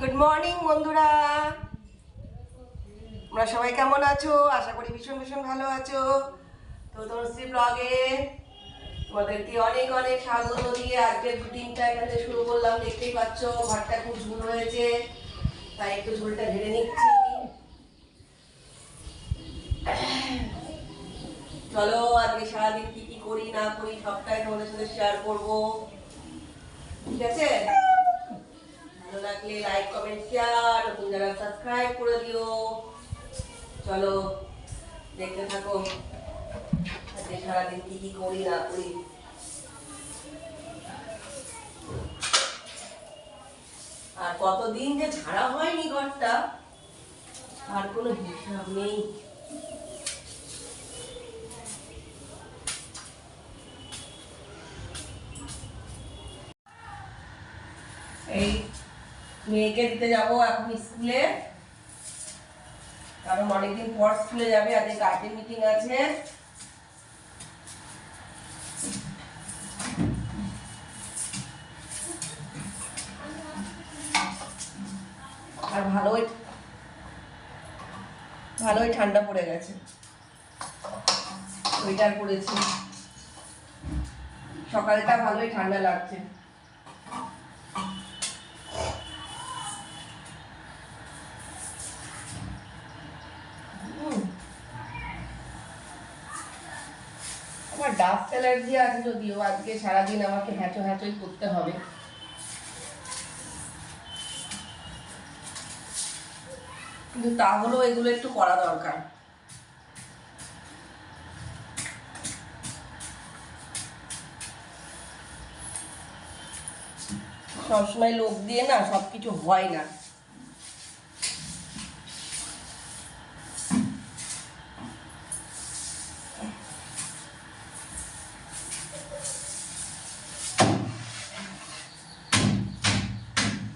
Good morning বন্ধুরা। তোমরা সবাই কেমন আছো? আশা করি ভীষণ ভীষণ ভালো আছো। তো তনুশ্রী ব্লগে তোমাদেরকে অনেক অনেক স্বাগত দিয়ে আজকের রুটিনটা এখানে শুরু করলাম। দেখতেই পাচ্ছ, ঘরটা খুব ঝুল হয়েছে, তাই একটু ঝুলটা ঢেলে নিচ্ছি। চলো, আজকে সারাদিন কি কি করি, না করি, সবটাই তোমাদের সাথে শেয়ার করব। ঠিক আছে? ভালো লাগলে লাইক কমেন্ট শেয়ার নতুন যারা সাবস্ক্রাইব করে দিও। চলো, দেখতে থাকো। সারাদিন কি কি করি, না করি? আর কতদিন যে ছাড়া হয়নি ঘরটা, আর কোনো হিসাব নেই। এই মেয়েকে দিতে যাব এখন স্কুলে। কারণ অনেকদিন পর স্কুলে যাবে, আজকে গার্জেন মিটিং আছে। আর ভালোই ভালোই ঠান্ডা পড়ে গেছে। সোয়েটার পরেছি সকালটা ভালোই ঠান্ডা লাগছে। ডাস্ট অ্যালার্জি আছে যদিও, আজকে সারাদিন আমাকে হ্যাঁচো হ্যাঁচোই করতে হবে। কিন্তু তাহলেও এগুলো একটু করা দরকার। সবসময় লোক দিয়ে না সবকিছু হয় না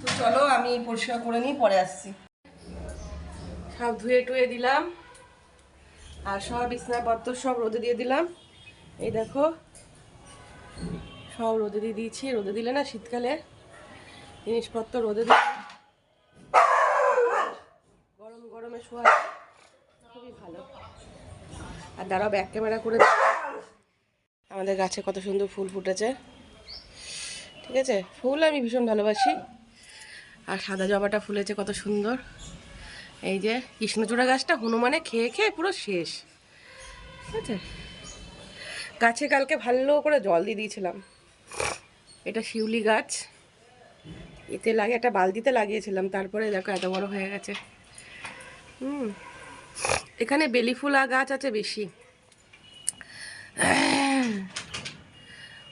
তো চলো আমি পরিষ্কার করে নিয়ে পরে আসছি। সব ধুয়ে টুয়ে দিলাম, আর সব বিছনাপত্র সব রোদে দিয়ে দিলাম। এই দেখো, সব রোদে দিয়ে দিয়েছি। রোদে দিলে না শীতকালে জিনিসপত্র রোদে দিলে গরম গরমে শোয়া খুবই ভালো। আর দাঁড়াও ব্যাক ক্যামেরা করে আমাদের গাছে কত সুন্দর ফুল ফুটেছে। ঠিক আছে? ফুল আমি ভীষণ ভালোবাসি। আর সাদা জবাটা ফুলেছে কত সুন্দর। এই যে কৃষ্ণচূড়া গাছটা হনুমানে খেয়ে খেয়ে পুরো শেষ। ঠিক আছে? গাছে কালকে ভালো করে জল দিয়ে দিয়েছিলাম। এটা শিউলি গাছ। এতে লাগে, একটা বালতিতে লাগিয়েছিলাম, তারপরে দেখো এত বড় হয়ে গেছে। হুম। এখানে বেলি ফুলা গাছ আছে বেশি।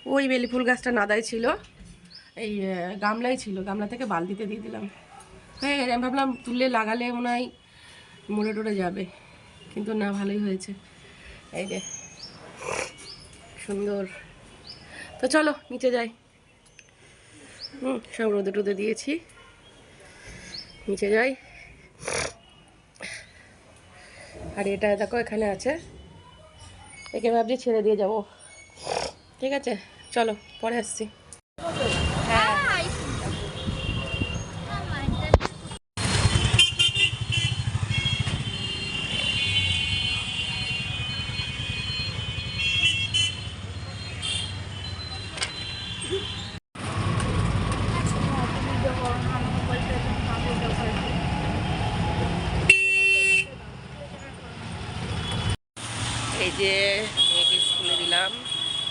ওই বেলি ফুল গাছটা নাদাই ছিল। এই গামলাই ছিল। গামলা থেকে বালতিতে দিয়ে দিলাম। হ্যাঁ আমি ভাবলাম তুলে লাগালে মনে হয় মোড়ে টরে যাবে। কিন্তু না, ভালোই হয়েছে। এই যে, সুন্দর। তো চলো, নিচে যাই। হুম, সব রোদে টোদে দিয়েছি। নিচে যাই। আর এটা দেখো, এখানে আছে। একে ভাবছি ছেড়ে দিয়ে যাব। ঠিক আছে, চলো, পরে আসছি।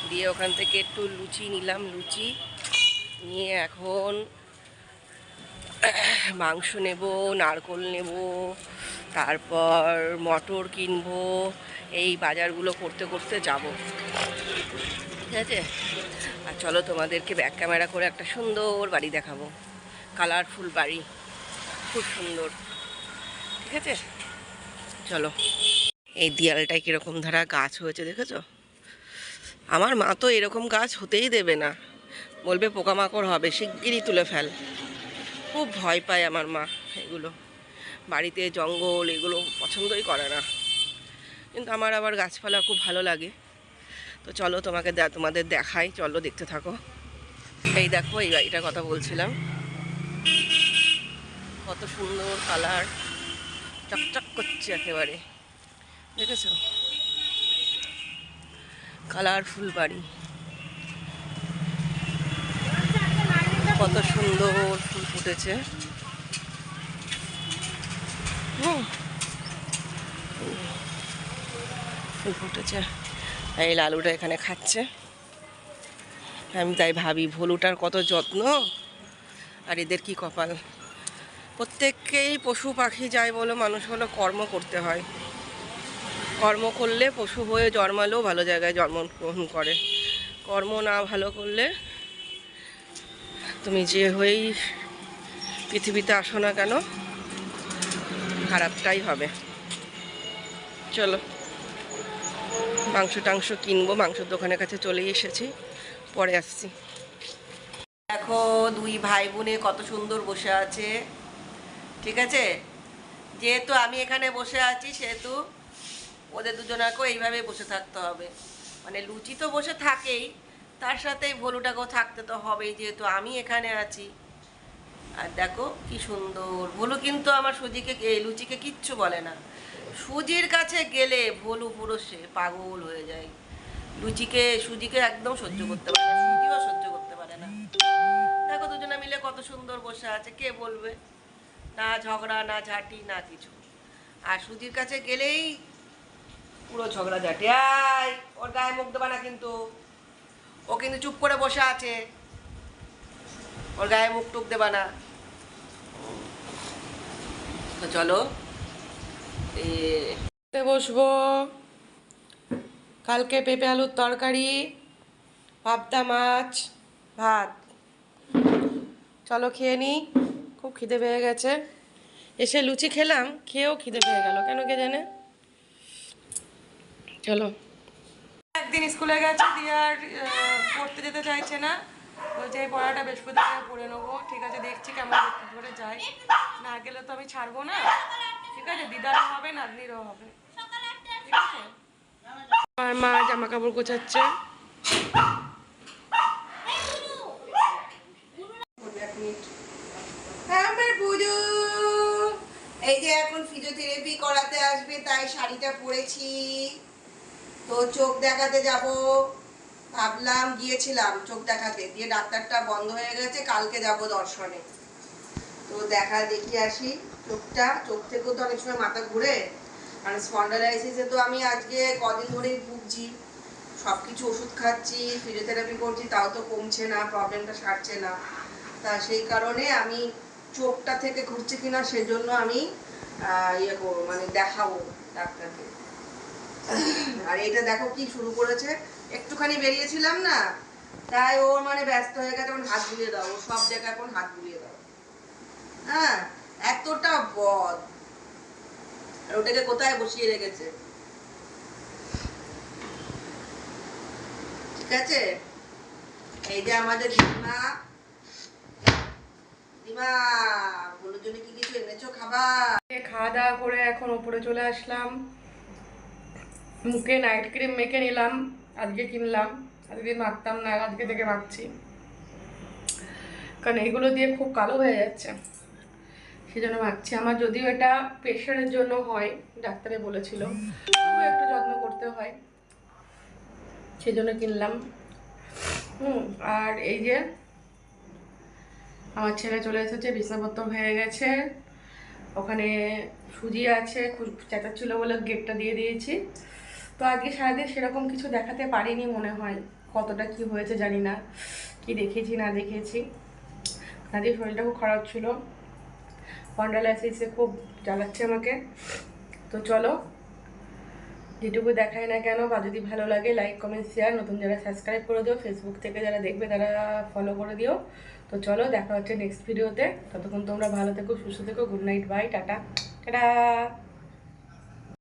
দিয়ে ওখান থেকে একটু লুচি নিলাম, লুচি নিয়ে এখন মাংস নেব, নারকোল নেব, তারপর মটর কিনবো, এই বাজারগুলো করতে করতে যাব। ঠিক আছে? আর চলো তোমাদেরকে ব্যাক ক্যামেরা করে একটা সুন্দর বাড়ি দেখাবো। কালারফুল বাড়ি। খুব সুন্দর। ঠিক আছে? চলো। এই দেয়ালটায় কীরকম ধারা গাছ হয়েছে, দেখেছ? আমার মা তো এরকম গাছ হতেই দেবে না। বলবে পোকামাকড় হবে, শিগগিরই তুলে ফেল। খুব ভয় পায় আমার মা এগুলো। বাড়িতে জঙ্গল এগুলো পছন্দই করে না। কিন্তু আমার আবার গাছপালা খুব ভালো লাগে। তো চলো তোমাকে তোমাদের দেখাই। চলো দেখতে থাকো। এই দেখো, এই বাড়িটার কথা বলছিলাম। কত সুন্দর কালার চকচক করছে একেবারে। দেখেছ? কালারফুল বাড়ি। কত সুন্দর ফুল ফুটেছে। ফুল ফুটেছে। এই লালুটা এখানে খাচ্ছে। আমি তাই ভাবি, ভলুটার কত যত্ন। আর এদের কি কপাল? প্রত্যেককেই পশু পাখি যায় বলো, মানুষ হলো কর্ম করতে হয়। কর্ম করলে পশু হয়ে জন্মালেও ভালো জায়গায় জন্মগ্রহণ করে। কর্ম না ভালো করলে তুমি যে হয়েই পৃথিবীতে আসো না কেন, খারাপটাই হবে। চলো, মাংস টাংস কিনবো, মাংসের দোকানের কাছে চলে এসেছি, পরে আসছি। দেখো, দুই ভাই বোনে কত সুন্দর বসে আছে, ঠিক আছে? যেহেতু আমি এখানে বসে আছি, সেহেতু ওদের দুজনাকেও এইভাবে বসে থাকতে হবে। মানে লুচি তো বসে থাকেই, তার সাথে ভলুটাকেও থাকতে তো হবেই, যেহেতু আমি এখানে আছি। আর দেখো কি সুন্দর, ভলু কিন্তু আমার সুজিকে লুচিকে কিচ্ছু বলে না। সুজির কাছে গেলে ভলু পুরো সে পাগল হয়ে যায়। লুচিকে, সুজিকে একদম সহ্য করতে পারে না, সুজিও সহ্য করতে পারে না। দেখো দুজনে মিলে কত সুন্দর বসে আছে, কে বলবে? না ঝগড়া, না ঝাঁটি, না কিছু। আর সুজির কাছে গেলেই পুরো ঝগড়া ঝাঁটি আয় ওর গায়ে মুখ দেবা না কিন্তু। ও কিন্তু চুপ করে বসে আছে। ওর গায়ে মুখ টুক দেবা না। চলো বসবো। কালকে পেঁপে আলুর তরকারি, পাবদা মাছ, ভাত। চলো খেয়ে নিই খুব খিদে পেয়ে গেছে। এসে লুচি খেলাম, খেয়েও খিদে পেয়ে গেল। কেন কে জানে? চলো। একদিন স্কুলে গেছে দিয়ে আর পড়তে যেতে চাইছে না। বলছে এই পড়াটা বৃহস্পতিবার পড়ে নেব। ঠিক আছে দেখছি কেমন করে যাই না গেলে তো আমি ছাড়বো না। ঠিক আছে দিদারও হবে নাতনিরও হবে। ঠিক আছে? আমার মা জামা কাপড় গোছাচ্ছে। আমার বুড়ো এই যে এখন ফিজিওথেরাপি করাতে আসবে তাই শাড়িটা পরেছি। তো চোখ দেখাতে যাব। ভাবলাম গিয়েছিলাম চোখ দেখাতে। দিয়ে ডাক্তারটা বন্ধ হয়ে গেছে, কালকে যাব দর্শনে। তো দেখা দেখি আসি চোখটা। চোখ থেকেও তো অনেক সময় মাথা ঘুরে। আর স্পন্ডালাইসিসে তো আমি আজকে কদিন ধরেই ভুগছি। সব কিছু ওষুধ খাচ্ছি ফিজিওথেরাপি করছি, তাও তো কমছে না প্রবলেমটা সারছে না। তা সেই কারণে আমি চোখটা থেকে ঘুরছে কিনা সেজন্য আমি ইয়ে করব মানে দেখাবো ডাক্তারকে। আর এটা দেখো কি শুরু করেছে। একটুখানি বেরিয়েছিলাম না, তাই ওর মানে ব্যস্ত হয়ে গেছে, এখন হাত বুলিয়ে দাও। ও সব জায়গায় এখন হাত বুলিয়ে দাও। হ্যাঁ এতটা বদ। আর ওটাকে কোথায় বসিয়ে রেখেছে? ঠিক আছে? এই যে আমাদের দিমা। দিমা বলোর জন্য কি কিছু এনেছো খাবার? খাওয়া দাওয়া করে এখন ওপরে চলে আসলাম। মুখে নাইট ক্রিম মেখে নিলাম, আজকে কিনলাম, আজকে মাখতাম না, আজকে থেকে মাখছি। কারণ এগুলো দিয়ে খুব কালো হয়ে যাচ্ছে। সেই জন্য মাখছি। আমার যদিও এটা প্রেশারের জন্য হয়, ডাক্তারে বলেছিল। একটু যত্ন করতে হয়। সেই জন্য কিনলাম। হুম, আর এই যে আমার ছেলে চলে এসেছে, বিছনাপত্র হয়ে গেছে। ওখানে সুজি আছে, খুব চেঁচাচ্ছিল বলে গেটটা দিয়ে দিয়েছি। তো আজকে সারাদিন সেরকম কিছু দেখাতে পারিনি মনে হয় কতটা কি হয়েছে জানি না। কি দেখেছি, না দেখেছি। আজকে শরীরটা খুব খারাপ ছিল। স্পন্ডালাইসিসে খুব জ্বালাচ্ছে আমাকে। তো চলো, যেটুকু দেখায় না কেন বা যদি ভালো লাগে লাইক কমেন্ট শেয়ার নতুন যারা সাবস্ক্রাইব করে দিও ফেসবুক থেকে যারা দেখবে তারা ফলো করে দিও। তো চলো, দেখা হচ্ছে নেক্সট ভিডিওতে ততক্ষণ তোমরা ভালো থেকো, সুস্থ থেকো good night bye tata. Tata.